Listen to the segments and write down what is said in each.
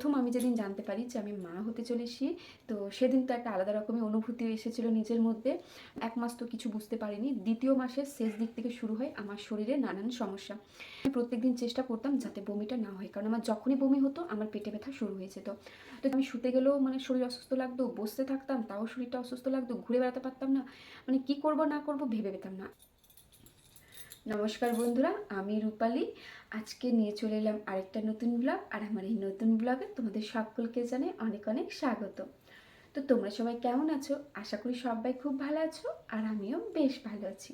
প্রথম আমি যেদিন জানতে পারি যে আমি মা হতে চলেছি, তো সেদিন তো একটা আলাদা রকমের অনুভূতি এসেছিল নিজের মধ্যে। এক মাস তো কিছু বুঝতে পারিনি। দ্বিতীয় মাসের শেষ দিক থেকে শুরু হয় আমার শরীরে নানান সমস্যা। আমি প্রত্যেকদিন চেষ্টা করতাম যাতে বমিটা না হয়, কারণ আমার যখনই বমি হতো আমার পেটে ব্যথা শুরু হয়ে যেত। তো আমি শুতে গেলেও মানে শরীর অসুস্থ লাগতো, বসতে থাকতাম, তাও শরীরটা অসুস্থ লাগতো, ঘুরে বেড়াতে পারতাম না। মানে কি করব না করব ভেবে পেতাম না। নমস্কার বন্ধুরা, আমি রূপালী। আজকে নিয়ে চলে এলাম আরেকটা নতুন ব্লগ আর আমার এই নতুন ব্লগে তোমাদের সকলকে জানাই অনেক অনেক স্বাগত। তো তোমরা সবাই কেমন আছো? আশা করি সবাই খুব ভালো আছো, আর আমিও বেশ ভালো আছি।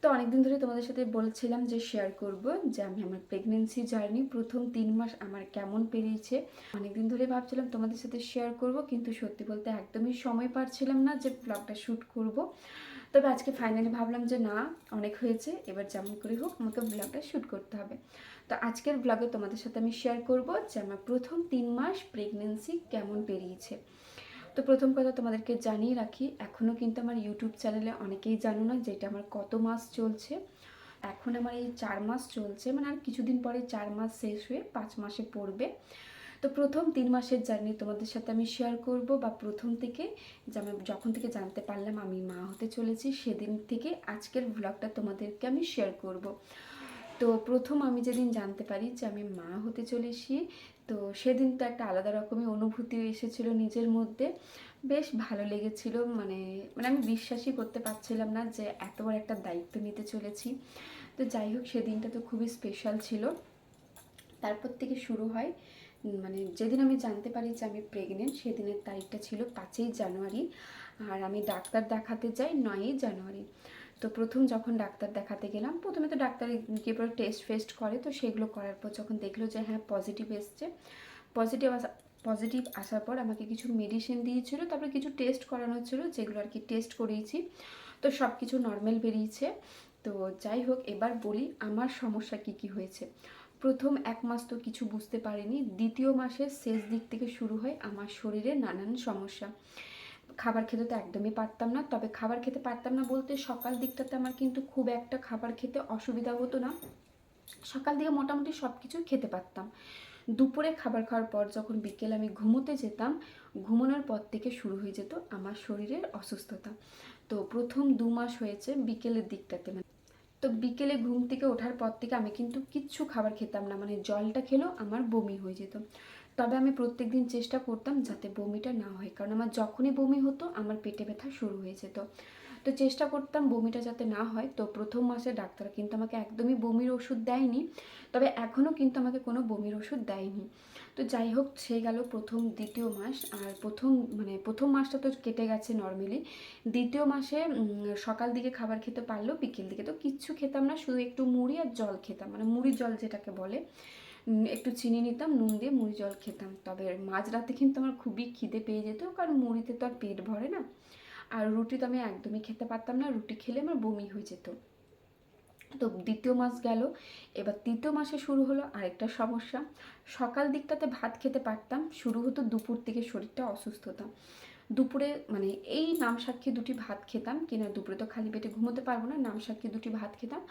তো অনেকদিন ধরে তোমাদের সাথে বলছিলাম যে শেয়ার করব যে আমি আমার প্রেগনেন্সি জার্নি প্রথম তিন মাস আমার কেমন পেরিয়েছে। অনেকদিন ধরে ভাবছিলাম তোমাদের সাথে শেয়ার করব, কিন্তু সত্যি বলতে একদমই সময় পাচ্ছিলাম না যে ব্লগটা শ্যুট করব। তবে আজকে ফাইনালি ভাবলাম যে না, অনেক হয়েছে, এবার যেমন করে হোক আমাকে ব্লগটা শ্যুট করতে হবে। তো আজকের ব্লগে তোমাদের সাথে আমি শেয়ার করব যে আমার প্রথম তিন মাস প্রেগনেন্সি কেমন পেরিয়েছে। তো প্রথম কথা তোমাদেরকে জানিয়ে রাখি এখনও কিন্তু আমার ইউটিউব চ্যানেলে অনেকেই জানো না যে এটা আমার কত মাস চলছে। এখন আমার এই চার মাস চলছে মানে আর কিছুদিন পরে চার মাস শেষ হয়ে পাঁচ মাসে পড়বে। তো প্রথম তিন মাসের জার্নি তোমাদের সাথে আমি শেয়ার করব বা প্রথম থেকে যে আমি যখন থেকে জানতে পারলাম আমি মা হতে চলেছি সেদিন থেকে আজকের ব্লগটা তোমাদেরকে আমি শেয়ার করব। তো প্রথম আমি যেদিন জানতে পারি যে আমি মা হতে চলেছি, তো সেদিন তো একটা আলাদা রকমের অনুভূতি এসেছিল নিজের মধ্যে। বেশ ভালো লেগেছিল মানে মানে আমি বিশ্বাসই করতে পারছিলাম না যে এত বড় একটা দায়িত্ব নিতে চলেছি। তো যাই হোক, সেদিনটা তো খুবই স্পেশাল ছিল। তারপর থেকে শুরু হয় মানে যেদিন আমি জানতে পারি যে আমি প্রেগনেন্ট সেদিনের তারিখটা ছিল পাঁচই জানুয়ারি। আর আমি ডাক্তার দেখাতে যাই নয়ই জানুয়ারি। তো প্রথম যখন ডাক্তার দেখাতে গেলাম, প্রথমে তো ডাক্তার পরে টেস্ট ফেস্ট করে, তো সেগুলো করার পর যখন দেখল যে হ্যাঁ পজিটিভ এসছে। পজিটিভ আসা পজিটিভ আসার পর আমাকে কিছু মেডিসিন দিয়েছিল, তারপরে কিছু টেস্ট করানো ছিল, যেগুলো আর কি টেস্ট করিয়েছি। তো সব কিছু নর্মাল বেরিয়েছে। তো যাই হোক, এবার বলি আমার সমস্যা কি কি হয়েছে। প্রথম এক মাস তো কিছু বুঝতে পারিনি। দ্বিতীয় মাসের শেষ দিক থেকে শুরু হয় আমার শরীরে নানান সমস্যা। খাবার খেতে তো একদমই পারতাম না, তবে খাবার খেতে পারতাম না বলতে সকাল দিকটাতে আমার কিন্তু খুব একটা খাবার খেতে অসুবিধা হতো না। সকাল দিকে মোটামুটি সব কিছু খেতে পারতাম। দুপুরে খাবার খাওয়ার পর যখন বিকেল আমি ঘুমোতে যেতাম, ঘুমানোর পর থেকে শুরু হয়ে যেত আমার শরীরের অসুস্থতা। তো প্রথম দু মাস হয়েছে বিকেলের দিকটাতে মানে তো বিকেলে ঘুম থেকে ওঠার পর থেকে আমি কিন্তু কিচ্ছু খাবার খেতাম না। মানে জলটা খেলেও আমার বমি হয়ে যেত। তবে আমি প্রত্যেক দিন চেষ্টা করতাম যাতে বমিটা না হয়, কারণ আমার যখনই বমি হতো আমার পেটে ব্যথা শুরু হয়ে যেত। তো চেষ্টা করতাম বমিটা যাতে না হয়। তো প্রথম মাসে ডাক্তার কিন্তু আমাকে একদমই বমির ওষুধ দেয়নি, তবে এখনও কিন্তু আমাকে কোনো বমির ওষুধ দেয়নি। তো যাই হোক, সে গেল প্রথম দ্বিতীয় মাস। আর প্রথম মানে প্রথম মাসটা তো কেটে গেছে নর্মালি দ্বিতীয় মাসে সকাল দিকে খাবার খেতে পারলেও বিকেল দিকে তো কিচ্ছু খেতাম না, শুধু একটু মুড়ি আর জল খেতাম। মানে মুড়ি জল যেটাকে বলে। একটু চিনি নিতাম, নুন দিয়ে মুড়ি জল খেতাম। তবে মাঝরাতে কিন্তু আমার খুবই খিদে পেয়ে যেত, কারণ মুড়িতে তো আর পেট ভরে না। আর রুটি তো আমি একদমই খেতে পারতাম না, রুটি খেলে আমার বমি হয়ে যেত। তো দ্বিতীয় মাস গেল, এবার তৃতীয় মাসে শুরু হলো আরেকটা সমস্যা। সকাল দিকটাতে ভাত খেতে পারতাম, শুরু হতো দুপুর থেকে শরীরটা অসুস্থ হতাম দুপুরে মানে এই নাম সাক্ষী দুটি ভাত খেতাম, কিনা দুপুরে তো খালি পেটে ঘুমোতে পারব না, নাম সাক্ষী দুটি ভাত খেতাম।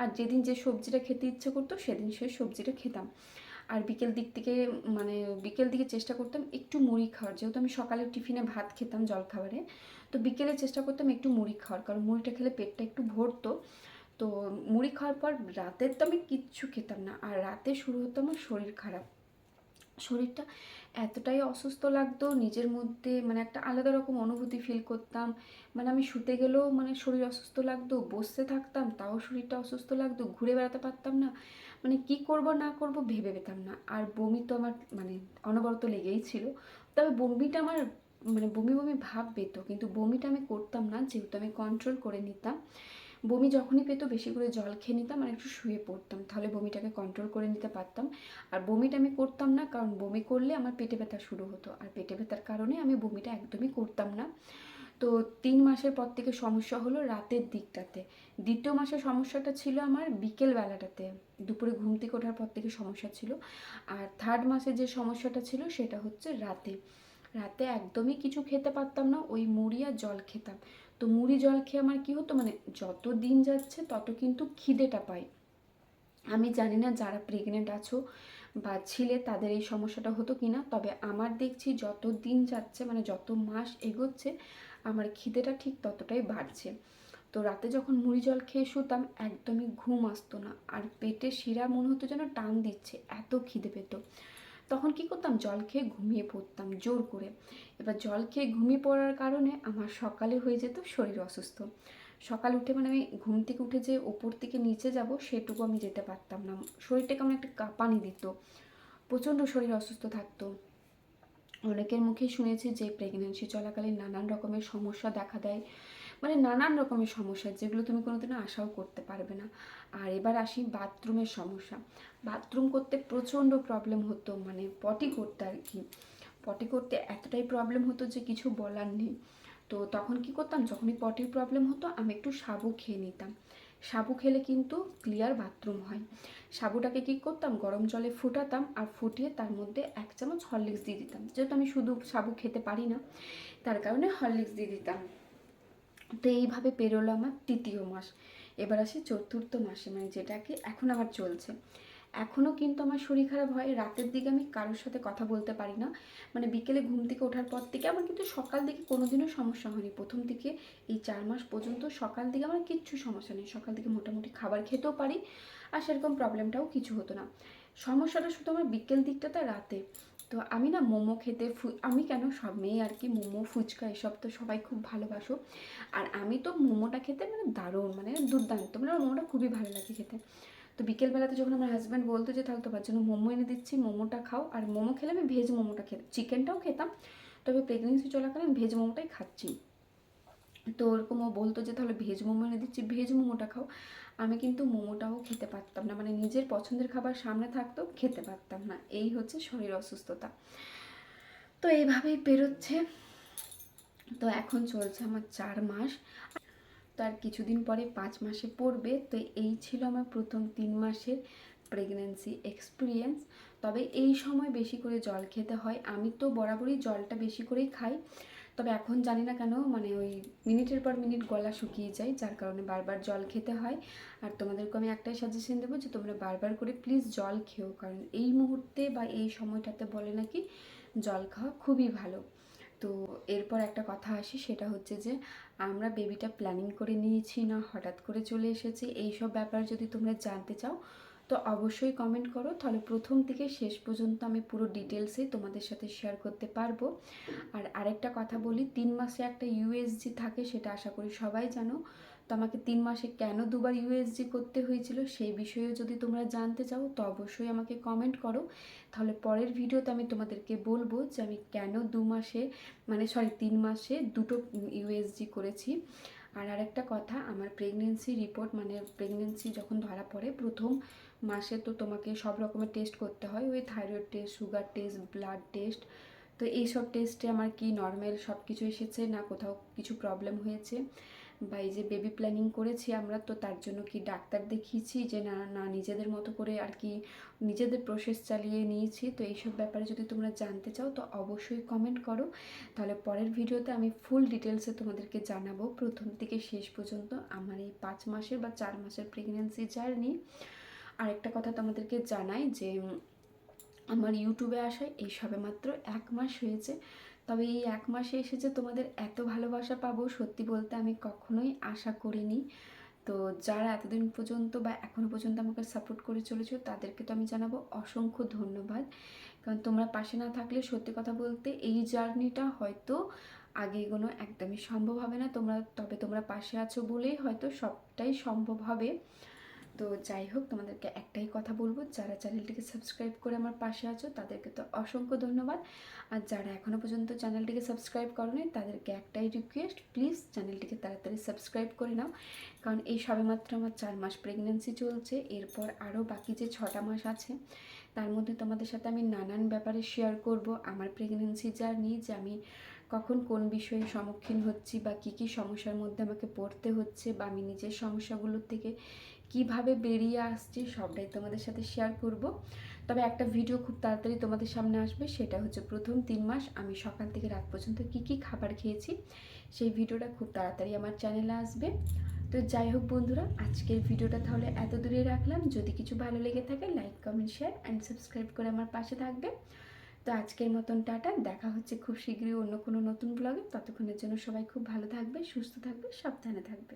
আর যেদিন যে সবজিটা খেতে ইচ্ছে করতো, সেদিন সে সবজিটা খেতাম। আর বিকেল দিক থেকে মানে বিকেল দিকে চেষ্টা করতাম একটু মুড়ি খাওয়ার, যেহেতু আমি সকালে টিফিনে ভাত খেতাম জলখাবারে। তো বিকেলে চেষ্টা করতাম একটু মুড়ি খাওয়ার, কারণ মুড়িটা খেলে পেটটা একটু ভরতো। তো মুড়ি খাওয়ার পর রাতের তো আমি কিচ্ছু খেতাম না। আর রাতে শুরু হতো আমার শরীর খারাপ। শরীরটা এতটাই অসুস্থ লাগতো, নিজের মধ্যে মানে একটা আলাদা রকম অনুভূতি ফিল করতাম। মানে আমি শুতে গেলেও মানে শরীর অসুস্থ লাগতো বসতে থাকতাম, তাও শরীরটা অসুস্থ লাগতো, ঘুরে বেড়াতে পারতাম না। মানে কি করব, না করব ভেবে পেতাম না। আর বমি তো আমার মানে অনবরত লেগেই ছিল। তবে বমিটা আমার মানে বমি বমি ভাব পেতো, কিন্তু বমিটা আমি করতাম না, যেহেতু আমি কন্ট্রোল করে নিতাম। বমি যখনই পেতো, বেশি করে জল খেয়ে নিতাম আর একটু শুয়ে পড়তাম। তাহলে বমিটাকে কন্ট্রোল করে নিতে পারতাম। আর বমিটা আমি করতাম না, কারণ বমি করলে আমার পেটে ব্যথা শুরু হতো। আর পেটে ব্যথার কারণে আমি বমিটা একদমই করতাম না। তো তিন মাসের পর থেকে সমস্যা হলো রাতের দিকটাতে। দ্বিতীয় মাসের সমস্যাটা ছিল আমার বিকেল বেলাটাতে দুপুরে ঘুম থেকে ওঠার পর থেকে সমস্যা ছিল। আর থার্ড মাসে যে সমস্যাটা ছিল সেটা হচ্ছে রাতে। রাতে একদমই কিছু খেতে পারতাম না, ওই মুড়ি আর জল খেতাম। তো মুড়ি জল খেয়ে আমার কী হতো? মানে যত দিন যাচ্ছে, তত কিন্তু খিদেটা পাই। আমি জানি না যারা প্রেগনেন্ট আছো বা ছিলে তাদের এই সমস্যাটা হতো কি না তবে আমার দেখছি যত দিন যাচ্ছে মানে যত মাস এগোচ্ছে, আমার খিদেটা ঠিক ততটাই বাড়ছে। তো রাতে যখন মুড়ি জল খেয়ে শুতাম, একদমই ঘুম আসতো না। আর পেটে শিরা মনে হতো যেন টান দিচ্ছে, এত খিদে পেত। তখন কি করতাম? জল খেয়ে ঘুমিয়ে পড়তাম জোর করে। এবার জল খেয়ে ঘুমিয়ে পড়ার কারণে আমার সকালে হয়ে যেত শরীর অসুস্থ। সকাল উঠে মানে আমি ঘুম থেকে উঠে যে ওপর থেকে নিচে যাব সেটুকু আমি যেতে পারতাম না। শরীরটা কেমন একটা কাঁপানি দিত। প্রচণ্ড শরীর অসুস্থ থাকতো। অনেকের মুখে শুনেছি যে প্রেগনেন্সি চলাকালীন নানান রকমের সমস্যা দেখা দেয়। মানে নানান রকমের সমস্যা, যেগুলো তুমি কোনোদিনও আশাও করতে পারবে না। আর এবার আসি বাথরুমের সমস্যা। বাথরুম করতে প্রচণ্ড প্রবলেম হতো মানে পটি করতে আর কি। পটি করতে এতটাই প্রবলেম হতো যে কিছু বলার নেই। তো তখন কি করতাম, যখনই পটির প্রবলেম হতো, আমি একটু সাবু খেয়ে নিতাম। সাবু খেলে কিন্তু ক্লিয়ার বাথরুম হয়। সাবুটাকে কি করতাম, গরম জলে ফুটাতাম আর ফুটিয়ে তার মধ্যে এক চামচ হরলিক্স দিয়ে দিতাম। যেহেতু আমি শুধু সাবু খেতে পারি না, তার কারণে হরলিক্স দিয়ে দিতাম। তো এইভাবে পেরোলো আমার তৃতীয় মাস। এবার আসি চতুর্থ মাসে মানে যেটাকে এখন আমার চলছে। এখনও কিন্তু আমার শরীর খারাপ হয়, রাতের দিকে আমি কারোর সাথে কথা বলতে পারি না। মানে বিকেলে ঘুম থেকে ওঠার পর থেকে আমার কিন্তু সকাল দিকে কোনোদিনও সমস্যা হয়নি। প্রথম থেকে এই চার মাস পর্যন্ত সকাল দিকে আমার কিচ্ছু সমস্যা নেই। সকাল থেকে মোটামুটি খাবার খেতেও পারি, আর সেরকম প্রবলেমটাও কিছু হতো না। সমস্যাটা শুধু আমার বিকেল দিকটা দিকটাতে রাতে। তো আমি না মোমো খেতে আমি কেন সব মেয়ে আর কি মোমো, ফুচকা এসব তো সবাই খুব ভালোবাসো। আর আমি তো মোমোটা খেতে মানে দারুণ মানে দুর্দান্ত মানে মোমোটা খুবই ভালো লাগে খেতে। তো বিকেলবেলাতে যখন আমার হাজব্যান্ড বলতো যে, তাহলে তোমার জন্য মোমো এনে দিচ্ছি, মোমোটা খাও। আর মোমো খেলে আমি ভেজ মোমোটা খেতাম চিকেনটাও খেতাম, তবে প্রেগনেন্সি চলাকালীন ভেজ মোমোটাই খাচ্ছি। তো ওরকম ও বলতো যে, তাহলে ভেজ মোমো এনে দিচ্ছি, ভেজ মোমোটা খাও। আমি কিন্তু মোমোটাও খেতে পারতাম না মানে নিজের পছন্দের খাবার সামনে থাকতো, খেতে পারতাম না। এই হচ্ছে শরীর অসুস্থতা। তো এইভাবেই পেরোচ্ছে তো এখন চলছে আমার চার মাস। তার কিছুদিন পরে পাঁচ মাসে পড়বে। তো এই ছিল আমার প্রথম তিন মাসের প্রেগনেন্সি এক্সপিরিয়েন্স তবে এই সময় বেশি করে জল খেতে হয়। আমি তো বরাবরই জলটা বেশি করেই খাই। তবে এখন জানি না কেন মানে ওই মিনিটের পর মিনিট গলা শুকিয়ে যায়, যার কারণে বারবার জল খেতে হয়। আর তোমাদেরকে আমি একটাই সাজেশন দেবো যে তোমরা বারবার করে প্লিজ জল খেও, কারণ এই মুহূর্তে বা এই সময়টাতে বলে নাকি জল খাওয়া খুবই ভালো। তো এরপর একটা কথা আসি, সেটা হচ্ছে যে আমরা বেবিটা প্ল্যানিং করে নিয়েছি না, হঠাৎ করে চলে এসেছি, এইসব ব্যাপার যদি তোমরা জানতে চাও তো অবশ্যই কমেন্ট করো। তাহলে প্রথম থেকে শেষ পর্যন্ত আমি পুরো ডিটেলসে তোমাদের সাথে শেয়ার করতে পারব। আর আরেকটা কথা বলি, তিন মাসে একটা ইউএসজি থাকে সেটা আশা করি সবাই জানো। তো আমাকে তিন মাসে কেন দুবার ইউএসজি করতে হয়েছিল সেই বিষয়ে যদি তোমরা জানতে চাও, তো অবশ্যই আমাকে কমেন্ট করো। তাহলে পরের ভিডিওতে আমি তোমাদেরকে বলব যে আমি কেন দু মাসে মানে সরি তিন মাসে দুটো ইউএসজি করেছি। আর আরেকটা কথা, আমার প্রেগনেন্সি রিপোর্ট মানে প্রেগনেন্সি যখন ধরা পড়ে, প্রথম মাসে তো তোমাকে সব রকমের টেস্ট করতে হয়, ওই thyroid test sugar test blood test তো এই সব টেস্টে আমার কি নর্মাল সব কিছু এসেছে না কোথাও কিছু প্রবলেম হয়েছে? বা এই যে বেবি প্ল্যানিং করেছি আমরা, তো তার জন্য কি ডাক্তার দেখিয়েছি যে না না, নিজেদের মতো করে আর কি নিজেদের প্রসেস চালিয়ে নিয়েছি? তো এইসব ব্যাপারে যদি তোমরা জানতে চাও, তো অবশ্যই কমেন্ট করো। তাহলে পরের ভিডিওতে আমি ফুল ডিটেলসে তোমাদেরকে জানাব। প্রথম থেকে শেষ পর্যন্ত আমার এই পাঁচ মাসের বা চার মাসের প্রেগনেন্সি জার্নি আরেকটা কথা তোমাদেরকে জানাই যে আমার ইউটিউবে আসায় এই সবে মাত্র এক মাস হয়েছে। তবে এই এক মাসে এসে যে তোমাদের এত ভালোবাসা পাবো, সত্যি বলতে আমি কখনোই আশা করিনি। তো যারা এতদিন পর্যন্ত বা এখনও পর্যন্ত আমাকে সাপোর্ট করে চলেছো, তাদেরকে তো আমি জানাব অসংখ্য ধন্যবাদ। কারণ তোমরা পাশে না থাকলে সত্যি কথা বলতে এই জার্নিটা হয়তো আগে এগোনো একদমই সম্ভব হবে না। তোমরা, তবে তোমরা পাশে আছো বলেই হয়তো সবটাই সম্ভব হবে। তো যাই হোক, তোমাদেরকে একটাই কথা বলব, যারা চ্যানেলটিকে সাবস্ক্রাইব করে আমার পাশে আছো, তাদেরকে তো অসংখ্য ধন্যবাদ। আর যারা এখনও পর্যন্ত চ্যানেলটিকে সাবস্ক্রাইব করনি, তাদেরকে একটাই রিকোয়েস্ট প্লিজ চ্যানেলটিকে তাড়াতাড়ি সাবস্ক্রাইব করে নাও। কারণ এই সবেমাত্র আমার চার মাস প্রেগনেন্সি চলছে, এরপর আরও বাকি যে ছটা মাস আছে, তার মধ্যে তোমাদের সাথে আমি নানান ব্যাপারে শেয়ার করব, আমার প্রেগনেন্সি জার্নি যে আমি কখন কোন বিষয়ে সম্মুখীন হচ্ছি, বা কী কী সমস্যার মধ্যে আমাকে পড়তে হচ্ছে, বা আমি নিজের সমস্যাগুলোর থেকে কীভাবে বেরিয়ে আসছি সবটাই তোমাদের সাথে শেয়ার করব। তবে একটা ভিডিও খুব তাড়াতাড়ি তোমাদের সামনে আসবে, সেটা হচ্ছে প্রথম তিন মাস আমি সকাল থেকে রাত পর্যন্ত কি কি খাবার খেয়েছি, সেই ভিডিওটা খুব তাড়াতাড়ি আমার চ্যানেলে আসবে। তো যাই হোক বন্ধুরা, আজকের ভিডিওটা তাহলে এত দূরে রাখলাম। যদি কিছু ভালো লেগে থাকে like comment share and subscribe করে আমার পাশে থাকবে। তো আজকের মতন টাটা, দেখা হচ্ছে খুব শীঘ্রই অন্য কোনো নতুন ব্লগে ততক্ষণের জন্য সবাই খুব ভালো থাকবে, সুস্থ থাকবে, সাবধানে থাকবে।